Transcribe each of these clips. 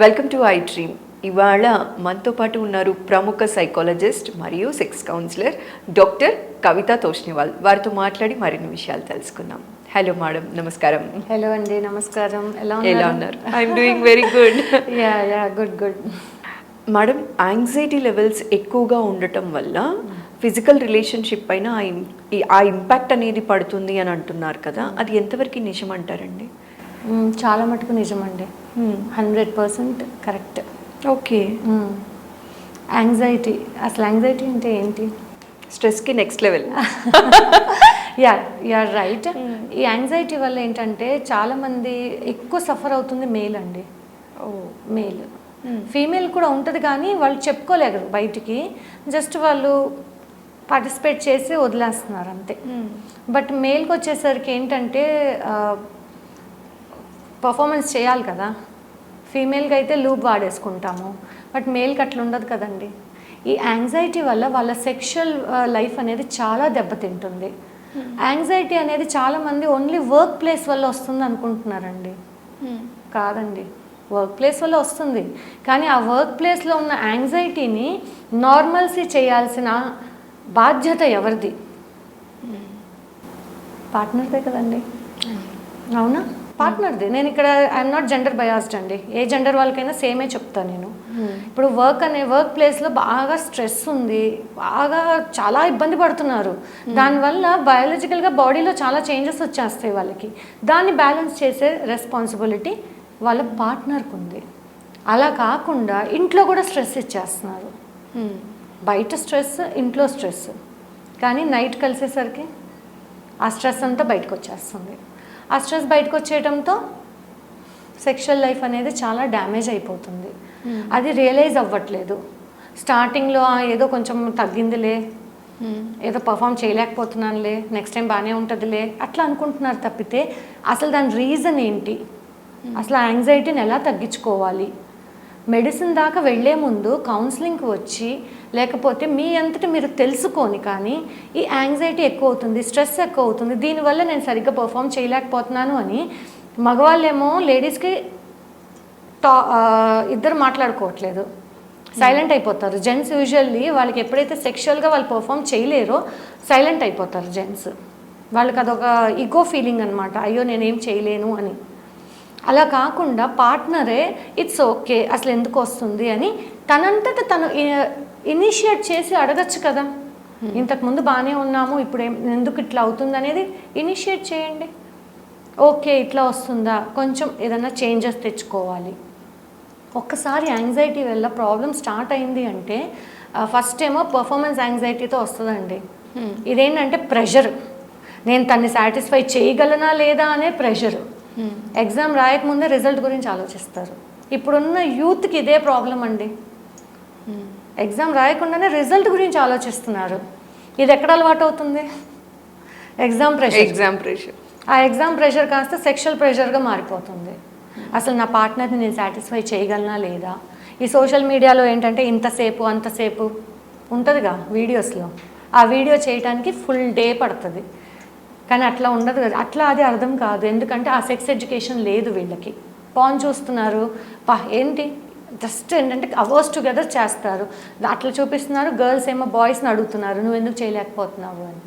Welcome to iDream. ఇవాళ మనతో పాటు ఉన్నారు ప్రముఖ సైకాలజిస్ట్ మరియు sex counsellor doctor Kavitha Toshniwal వారితో మాట్లాడి మరిన్ని విషయాలు తెలుసుకుందాం. హలో మేడం నమస్కారం. హలో అండి. నమస్కారం. ఎలా ఎలా ఉన్నారు? I'm doing very good yeah yeah good good madam anxiety levels ఎక్కువగా ఉండటం వల్ల ఫిజికల్ రిలేషన్షిప్ పైన ఆ ఇంపాక్ట్ అనేది పడుతుంది అని అంటున్నారు కదా. అది ఎంతవరకు నిజం అంటారండి? చాలా మటుకు నిజమండి hundred percent correct. Okay. Anxiety అసలు యాంగ్జైటీ అంటే ఏంటి? స్ట్రెస్కి next level. Yeah yeah right. ఈ యాంగ్జైటీ వల్ల ఏంటంటే చాలామంది ఎక్కువ సఫర్ అవుతుంది మేల్ అండి. ఓ. మేల్. ఫీమేల్ కూడా ఉంటుంది కానీ వాళ్ళు చెప్పుకోలేరు బయటికి. జస్ట్ వాళ్ళు పార్టిసిపేట్ చేసి వదిలేస్తున్నారు అంతే. బట్ మేల్కి వచ్చేసరికి ఏంటంటే పర్ఫార్మెన్స్ చేయాలి కదా. ఫీమేల్కి అయితే లూప్ వాడేసుకుంటాము. బట్ మేల్కి అట్లా ఉండదు కదండి. ఈ యాంగ్జైటీ వల్ల వాళ్ళ సెక్షువల్ లైఫ్ అనేది చాలా దెబ్బతింటుంది. యాంగ్జైటీ అనేది చాలామంది ఓన్లీ వర్క్ ప్లేస్ వల్ల వస్తుంది అనుకుంటున్నారండి. కాదండి. వర్క్ ప్లేస్ వల్ల వస్తుంది. కానీ ఆ వర్క్ ప్లేస్లో ఉన్న యాంగ్జైటీని నార్మల్సీ చేయాల్సిన బాధ్యత ఎవరిది? పార్ట్నర్దే కదండి. అవునా? పార్ట్నర్ది. నేను ఇక్కడ ఐఎమ్ నాట్ జెండర్ బయాస్డ్ అండి. ఏ జెండర్ వాళ్ళకైనా సేమే చెప్తాను నేను. ఇప్పుడు వర్క్ అనే వర్క్ ప్లేస్లో బాగా స్ట్రెస్ ఉంది. బాగా చాలా ఇబ్బంది పడుతున్నారు. దానివల్ల బయాలజికల్గా బాడీలో చాలా చేంజెస్ వచ్చేస్తాయి వాళ్ళకి. దాన్ని బ్యాలెన్స్ చేసే రెస్పాన్సిబిలిటీ వాళ్ళ పార్ట్నర్కి ఉంది. అలా కాకుండా ఇంట్లో కూడా స్ట్రెస్ ఇచ్చేస్తున్నారు. బయట స్ట్రెస్ ఇంట్లో స్ట్రెస్ కానీ నైట్ కలిసేసరికి ఆ స్ట్రెస్ అంతా బయటకు వచ్చేస్తుంది. ఆ స్ట్రెస్ బయటకు వచ్చేయడంతో సెక్షువల్ లైఫ్ అనేది చాలా డ్యామేజ్ అయిపోతుంది. అది రియలైజ్ అవ్వట్లేదు. స్టార్టింగ్లో "ఆ, ఏదో కొంచెం తగ్గిందిలే. ఏదో పర్ఫామ్ చేయలేకపోతున్నానులే. నెక్స్ట్ టైం బాగానే ఉంటుందిలే. అట్లా అనుకుంటున్నారు తప్పితే అసలు దాని రీజన్ ఏంటి? అసలు యాంగ్జైటీని ఎలా తగ్గించుకోవాలి? మెడిసిన్ దాకా వెళ్ళే ముందు కౌన్సిలింగ్కి వచ్చి లేకపోతే మీ అంతటి మీరు తెలుసుకొని కానీ ఈ యాంగ్జైటీ ఎక్కువ అవుతుంది స్ట్రెస్ ఎక్కువ అవుతుంది దీనివల్ల నేను సరిగ్గా పర్ఫామ్ చేయలేకపోతున్నాను అని మగవాళ్ళేమో లేడీస్కి టా ఇద్దరు మాట్లాడుకోవట్లేదు. సైలెంట్ అయిపోతారు. జెంట్స్ యూజువల్లీ వాళ్ళకి ఎప్పుడైతే సెక్షువల్గా వాళ్ళు పర్ఫామ్ చేయలేరో సైలెంట్ అయిపోతారు జెంట్స్ వాళ్ళకి అదొక ఈగో ఫీలింగ్ అనమాట అయ్యో నేనేం చేయలేను అని. అలా కాకుండా పార్ట్నరే ఇట్స్ ఓకే అసలు ఎందుకు వస్తుంది? అని తనంతట తను ఇనిషియేట్ చేసి అడగచ్చు కదా. ఇంతకుముందు బాగానే ఉన్నాము ఇప్పుడు ఏం- ఎందుకు ఇట్లా అవుతుంది అనేది ఇనిషియేట్ చేయండి. ఓకే ఇట్లా వస్తుందా? కొంచెం ఏదైనా చేంజెస్ తెచ్చుకోవాలి. ఒక్కసారి యాంగ్జైటీ వల్ల ప్రాబ్లం స్టార్ట్ అయింది అంటే ఫస్ట్ ఏమో పర్ఫార్మెన్స్ యాంగ్జైటీతో వస్తుందండి. ఇదేంటంటే ప్రెషర్. నేను తన్ని సాటిస్ఫై చేయగలనా లేదా అనే ప్రెషర్. ఎగ్జామ్ రాయకముందే రిజల్ట్ గురించి ఆలోచిస్తారు. ఇప్పుడున్న యూత్కి ఇదే ప్రాబ్లం అండి. ఎగ్జామ్ రాయకుండానే రిజల్ట్ గురించి ఆలోచిస్తున్నారు. ఇది ఎక్కడ అలవాటు అవుతుంది? ఎగ్జామ్ ప్రెషర్ ఎగ్జామ్ ప్రెషర్ ఆ ఎగ్జామ్ ప్రెషర్ కాస్త సెక్షువల్ ప్రెషర్గా మారిపోతుంది. అసలు నా పార్ట్నర్ని నేను సాటిస్ఫై చేయగలనా లేదా? ఈ సోషల్ మీడియాలో ఏంటంటే ఇంతసేపు అంతసేపు ఉంటుందిగా వీడియోస్లో ఆ వీడియో చేయడానికి ఫుల్ డే పడుతుంది. కానీ అట్లా ఉండదు కదా. అట్లా అది అర్థం కాదు. ఎందుకంటే ఆ సెక్స్ ఎడ్యుకేషన్ లేదు వీళ్ళకి. పాన్ చూస్తున్నారు. పా ఏంటి? జస్ట్ ఏంటంటే అవర్స్ టుగెదర్ చేస్తారు. అట్లా చూపిస్తున్నారు. గర్ల్స్ ఏమో బాయ్స్ని అడుగుతున్నారు. నువ్వు ఎందుకు చేయలేకపోతున్నావు? అని.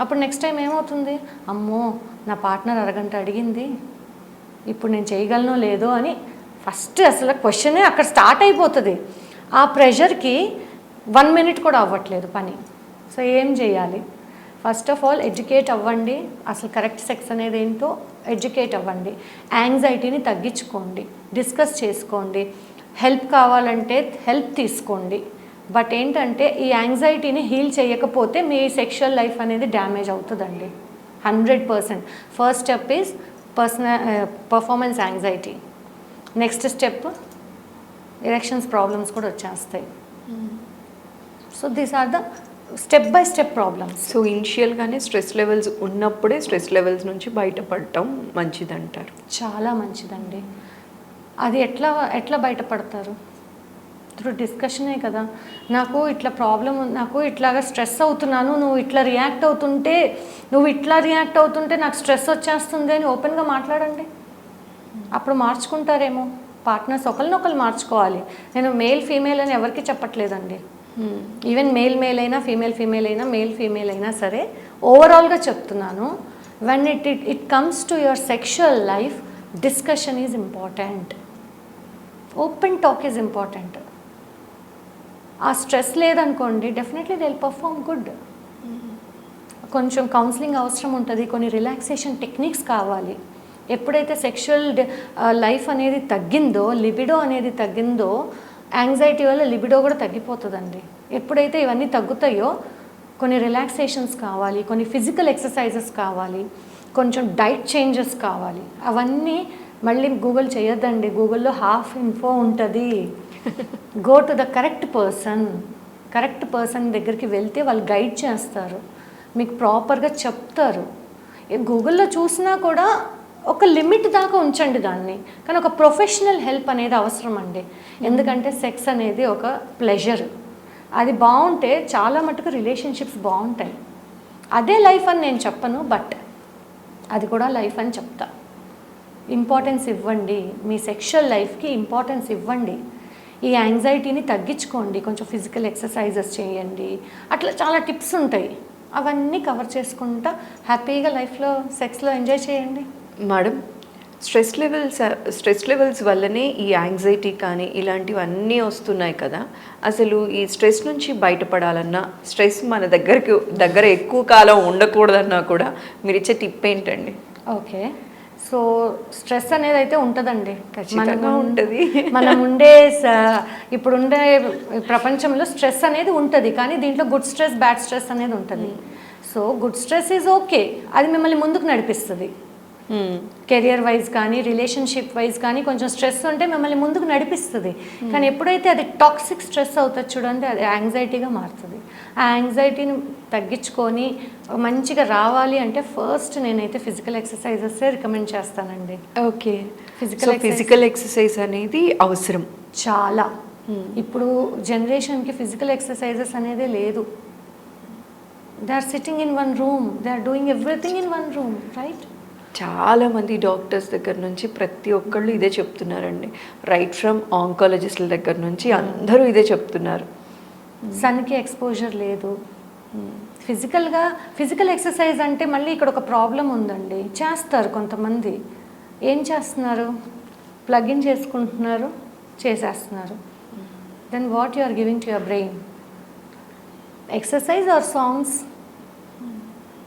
అప్పుడు నెక్స్ట్ టైం ఏమవుతుంది? అమ్మో నా పార్ట్నర్ అరగంట అడిగింది. ఇప్పుడు నేను చేయగలనో లేదో అని ఫస్ట్ అసలు క్వశ్చనే అక్కడ స్టార్ట్ అయిపోతుంది. ఆ ప్రెషర్కి వన్ మినిట్ కూడా అవ్వట్లేదు పని. సో ఏం చేయాలి? ఫస్ట్ ఆఫ్ ఆల్ ఎడ్యుకేట్ అవ్వండి. అసలు కరెక్ట్ సెక్స్ అనేది ఏంటో ఎడ్యుకేట్ అవ్వండి. యాంగ్జైటీని తగ్గించుకోండి. డిస్కస్ చేసుకోండి. హెల్ప్ కావాలంటే హెల్ప్ తీసుకోండి. బట్ ఏంటంటే ఈ యాంగ్జైటీని హీల్ చేయకపోతే మీ సెక్షువల్ లైఫ్ అనేది డ్యామేజ్ అవుతుందండి. Hundred percent first step is personal performance anxiety next step elections problems కూడా వచ్చేస్తాయి. So these are the step by step problems so ఇనిషియల్గానే stress levels ఉన్నప్పుడే స్ట్రెస్ లెవెల్స్ నుంచి బయటపడటం మంచిదంటారు. చాలా మంచిదండి. అది ఎట్లా ఎట్లా బయటపడతారు? త్రూ డిస్కషనే కదా. నాకు ఇట్లా ప్రాబ్లం నాకు ఇట్లాగా స్ట్రెస్ అవుతున్నాను నువ్వు ఇట్లా రియాక్ట్ అవుతుంటే నువ్వు ఇట్లా రియాక్ట్ అవుతుంటే నాకు స్ట్రెస్ వచ్చేస్తుంది అని ఓపెన్గా మాట్లాడండి. అప్పుడు మార్చుకుంటారేమో. పార్ట్నర్స్ ఒకరినొకరు మార్చుకోవాలి. నేను మేల్ ఫీమేల్ అని ఎవరికి చెప్పట్లేదండి. ఈవెన్ మేల్ మేల్ అయినా ఫీమేల్ ఫీమేల్ అయినా మేల్ ఫీమేల్ అయినా సరే ఓవరాల్గా చెప్తున్నాను when it it it comes to your sexual life discussion is important open talk is important ఆ స్ట్రెస్ లేదనుకోండి డెఫినెట్లీ దే పర్ఫామ్ గుడ్ కొంచెం కౌన్సిలింగ్ అవసరం ఉంటుంది కొన్ని రిలాక్సేషన్ టెక్నిక్స్ కావాలి. ఎప్పుడైతే సెక్షువల్ లైఫ్ అనేది తగ్గిందో లిబిడో అనేది తగ్గిందో యాంగ్జైటీ వల్ల లిబిడో కూడా తగ్గిపోతుందండి. ఎప్పుడైతే ఇవన్నీ తగ్గుతాయో కొన్ని రిలాక్సేషన్స్ కావాలి కొన్ని ఫిజికల్ ఎక్సర్సైజెస్ కావాలి కొంచెం డైట్ చేంజెస్ కావాలి. అవన్నీ మళ్ళీ గూగుల్ చేయొద్దండి. గూగుల్లో హాఫ్ ఇన్ఫో ఉంటుంది. Go to the correct person correct person దగ్గరికి వెళ్తే వాళ్ళు గైడ్ చేస్తారు. మీకు ప్రాపర్గా చెప్తారు. గూగుల్లో చూసినా కూడా ఒక లిమిట్ దాకా ఉంచండి దాన్ని. కానీ ఒక ప్రొఫెషనల్ హెల్ప్ అనేది అవసరం అండి ఎందుకంటే సెక్స్ అనేది ఒక ప్లెజర్. అది బాగుంటే చాలా మటుకు రిలేషన్షిప్స్ బాగుంటాయి. అదే లైఫ్ అని నేను చెప్పను బట్ అది కూడా లైఫ్ అని చెప్తా. ఇంపార్టెన్స్ ఇవ్వండి. మీ సెక్షువల్ లైఫ్కి ఇంపార్టెన్స్ ఇవ్వండి. ఈ యాంగ్జైటీని తగ్గించుకోండి. కొంచెం ఫిజికల్ ఎక్సర్సైజెస్ చేయండి. అట్లా చాలా టిప్స్ ఉంటాయి. అవన్నీ కవర్ చేసుకుంటా హ్యాపీగా లైఫ్లో సెక్స్లో ఎంజాయ్ చేయండి. Madam stress levels stress levels వల్లనే ఈ యాంగ్జైటీ కానీ ఇలాంటివన్నీ వస్తున్నాయి కదా. అసలు ఈ స్ట్రెస్ నుంచి బయటపడాలన్నా స్ట్రెస్ మన దగ్గరికి దగ్గర ఎక్కువ కాలం ఉండకూడదన్నా కూడా మీరు ఇచ్చే టిప్ ఏంటండి? ఓకే సో స్ట్రెస్ అనేది అయితే ఉంటుందండి. ఖచ్చితంగా ఉంటది. మనం ఉండే స- ఇప్పుడు ఉండే ప్రపంచంలో స్ట్రెస్ అనేది ఉంటుంది. కానీ దీంట్లో గుడ్ స్ట్రెస్ బ్యాడ్ స్ట్రెస్ అనేది ఉంటుంది. So good stress is okay అది మిమ్మల్ని ముందుకు నడిపిస్తుంది. కెరియర్ వైజ్ కానీ రిలేషన్షిప్ వైజ్ కానీ కొంచెం స్ట్రెస్ ఉంటే మిమ్మల్ని ముందుకు నడిపిస్తుంది. కానీ ఎప్పుడైతే అది టాక్సిక్ స్ట్రెస్ అవుతుంది చూడండి అది యాంగ్జైటీగా మారుతుంది. ఆ యాంగ్జైటీని తగ్గించుకొని మంచిగా రావాలి అంటే ఫస్ట్ నేనైతే ఫిజికల్ ఎక్సర్సైజెస్ రికమెండ్ చేస్తానండి. ఓకే. Exercise. ఫిజికల్ ఎక్సర్సైజ్ అనేది అవసరం. చాలా. ఇప్పుడు జనరేషన్కి ఫిజికల్ ఎక్సర్సైజెస్ అనేది లేదు. They are sitting in one room they are doing everything in one room right చాలా మంది డాక్టర్స్ దగ్గర నుంచి ప్రతి ఒక్కళ్ళు ఇదే చెప్తున్నారండి. రైట్ ఫ్రమ్ ఆంకాలజిస్ట్ల దగ్గర నుంచి అందరూ ఇదే చెప్తున్నారు. సన్కి ఎక్స్పోజర్ లేదు. ఫిజికల్గా ఫిజికల్ ఎక్సర్సైజ్ అంటే మళ్ళీ ఇక్కడ ఒక ప్రాబ్లం ఉందండి. చేస్తారు కొంతమంది. ఏం చేస్తున్నారు? ప్లగిన్ చేసుకుంటున్నారు చేసేస్తున్నారు. Then what you are giving to your brain exercise or songs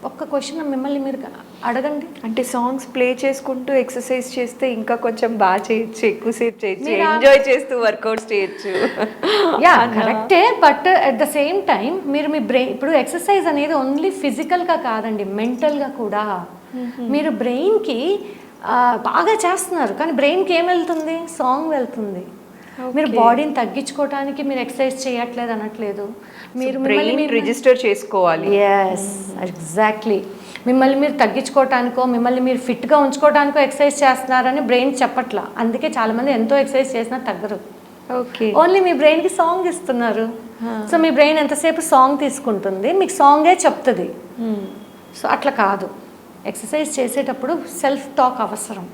ఒక్క క్వశ్చన్ మిమ్మల్ని మీరు అడగండి. అంటే సాంగ్స్ ప్లే చేసుకుంటూ ఎక్సర్సైజ్ చేస్తే ఇంకా కొంచెం బాగా చేయొచ్చు ఎక్కువసేపు చేయొచ్చు ఎంజాయ్ చేస్తూ వర్కౌట్స్ చేయొచ్చు. యా కరెక్టే but at the same time మీరు మీ బ్రెయిన్ ఇప్పుడు ఎక్సర్సైజ్ అనేది ఓన్లీ ఫిజికల్గా కాదండి మెంటల్గా కూడా. మీరు బ్రెయిన్కి బాగా చేస్తున్నారు కానీ బ్రెయిన్కి ఏం వెళ్తుంది సాంగ్ వెళ్తుంది. మీరు. బాడీని తగ్గించుకోవడానికి మీరు ఎక్సర్సైజ్ చేయట్లేదు అనట్లేదు. మీరు- రిజిస్టర్ చేసుకోవాలి. ఎస్ ఎగ్జాక్ట్లీ మిమ్మల్ని మీరు తగ్గించుకోవటానికో మిమ్మల్ని మీరు ఫిట్గా ఉంచుకోవడానికో ఎక్సర్సైజ్ చేస్తున్నారని బ్రెయిన్ చెప్పట్లా. అందుకే చాలామంది ఎంతో ఎక్సర్సైజ్ చేసినా తగ్గరు. ఓకే. ఓన్లీ మీ బ్రెయిన్కి సాంగ్ ఇస్తున్నారు. సో మీ బ్రెయిన్ ఎంతసేపు సాంగ్ తీసుకుంటుంది మీకు సాంగే చెప్తుంది. సో అట్లా కాదు. ఎక్సర్సైజ్ చేసేటప్పుడు సెల్ఫ్ టాక్ అవసరం.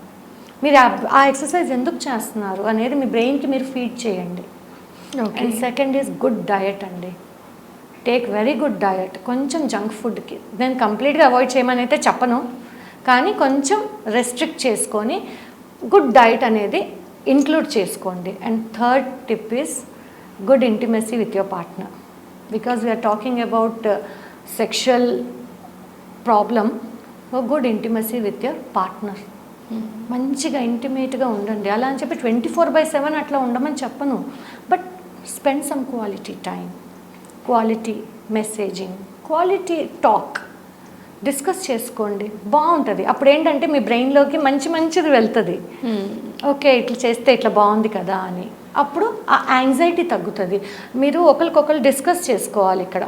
మీరు ఆ- ఎక్సర్సైజ్ ఎందుకు చేస్తున్నారు అనేది మీ బ్రెయిన్కి మీరు ఫీడ్ చేయండి. Okay. And second is good diet అండి. టేక్ వెరీ గుడ్ డయట్ కొంచెం జంక్ ఫుడ్కి. నేను కంప్లీట్గా అవాయిడ్ చేయమని అయితే చెప్పను. కానీ కొంచెం రెస్ట్రిక్ట్ చేసుకొని గుడ్ డయట్ అనేది ఇంక్లూడ్ చేసుకోండి. And third tip is good intimacy with your partner. Because we're talking about uh, sexual problem good intimacy with your partner. మంచిగా ఇంటిమేట్గా ఉండండి. అలా అని చెప్పి ట్వంటీ ఫోర్ బై సెవెన్ అట్లా ఉండమని చెప్పను. But spend some quality time quality messaging quality talk discuss చేసుకోండి. బాగుంటుంది. అప్పుడు ఏంటంటే మీ బ్రెయిన్లోకి మంచి మంచిది వెళ్తుంది. ఓకే ఇట్లా చేస్తే ఇట్లా బాగుంది కదా అని. అప్పుడు ఆ యాంగ్జైటీ తగ్గుతుంది. మీరు ఒకరికొకరు డిస్కస్ చేసుకోవాలి ఇక్కడ.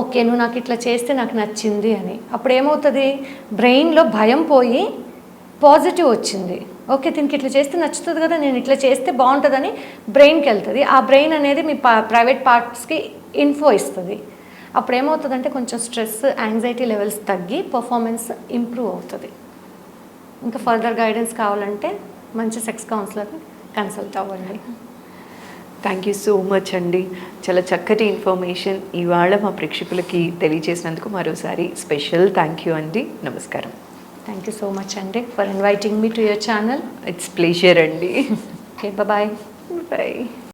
ఓకే నువ్వు నాకు ఇట్లా చేస్తే నాకు నచ్చింది అని. అప్పుడు ఏమవుతుంది బ్రెయిన్లో భయం పోయి పాజిటివ్ వచ్చింది. ఓకే దీనికి ఇట్లా చేస్తే నచ్చుతుంది కదా నేను ఇట్లా చేస్తే బాగుంటుందని బ్రెయిన్కి వెళ్తుంది. ఆ బ్రెయిన్ అనేది మీ ప్రైవేట్ పార్ట్స్కి ఇన్ఫో ఇస్తుంది. అప్పుడు ఏమవుతుందంటే కొంచెం స్ట్రెస్ యాంగ్జైటీ లెవెల్స్ తగ్గి పర్ఫార్మెన్స్ ఇంప్రూవ్ అవుతుంది. ఇంకా ఫర్దర్ గైడెన్స్ కావాలంటే మంచి సెక్స్ కౌన్సిలర్ని కన్సల్ట్ అవ్వండి. థ్యాంక్ యూ సో మచ్ అండి. చాలా చక్కటి ఇన్ఫర్మేషన్ ఇవాళ మా ప్రేక్షకులకి తెలియజేసినందుకు మరోసారి స్పెషల్ థ్యాంక్ యూ అండి. నమస్కారం. థ్యాంక్ యూ సో మచ్ అండి for inviting me to your channel it's pleasure అండి ఓకే బాయ్ బాయ్